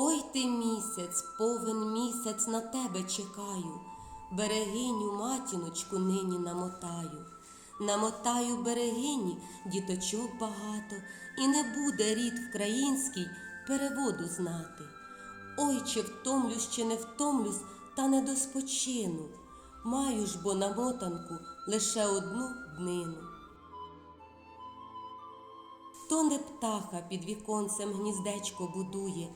Ой ти місяць, повен місяць на тебе чекаю, берегиню матіночку нині намотаю. Намотаю берегині діточок багато, і не буде рід вкраїнський переводу знати. Ой, чи втомлюсь, чи не втомлюсь, та не доспочину. Маю ж бо на мотанку лише одну днину. То не птаха під віконцем гніздечко будує,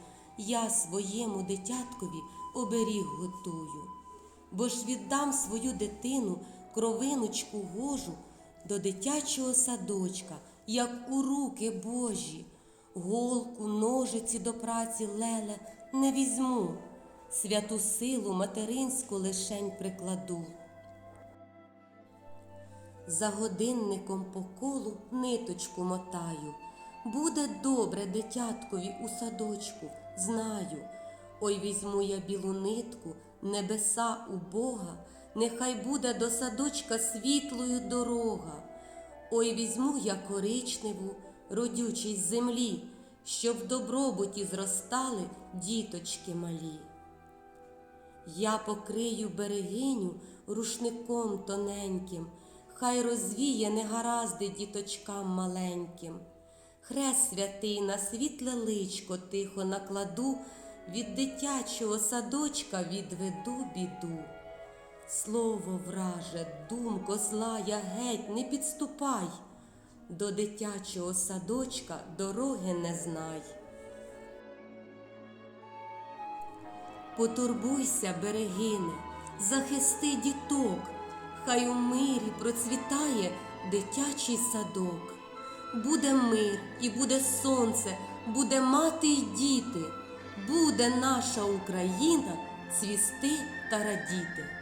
я своєму дитяткові оберіг готую. Бо ж віддам свою дитину, кровиночку гожу, до дитячого садочка, як у руки Божі. Голку, ножиці до праці леле не візьму, святу силу материнську лишень прикладу. За годинником по колу ниточку мотаю. Буде добре дитяткові у садочку, знаю. Ой, візьму я білу нитку, небеса у Бога, нехай буде до садочка світлою дорога. Ой, візьму я коричневу, родючість землі, щоб в добробуті зростали діточки малі. Я покрию берегиню рушником тоненьким, хай розвіє негаразди діточкам маленьким. Хрест святий на світле личко тихо накладу, від дитячого садочка відведу біду. Слово враже, думко злая геть, не підступай, до дитячого садочка дороги не знай. Потурбуйся, берегине, захисти діток, хай у мирі процвітає дитячий садок. Буде мир і буде сонце, буде мати й діти, буде наша Україна цвісти та радіти.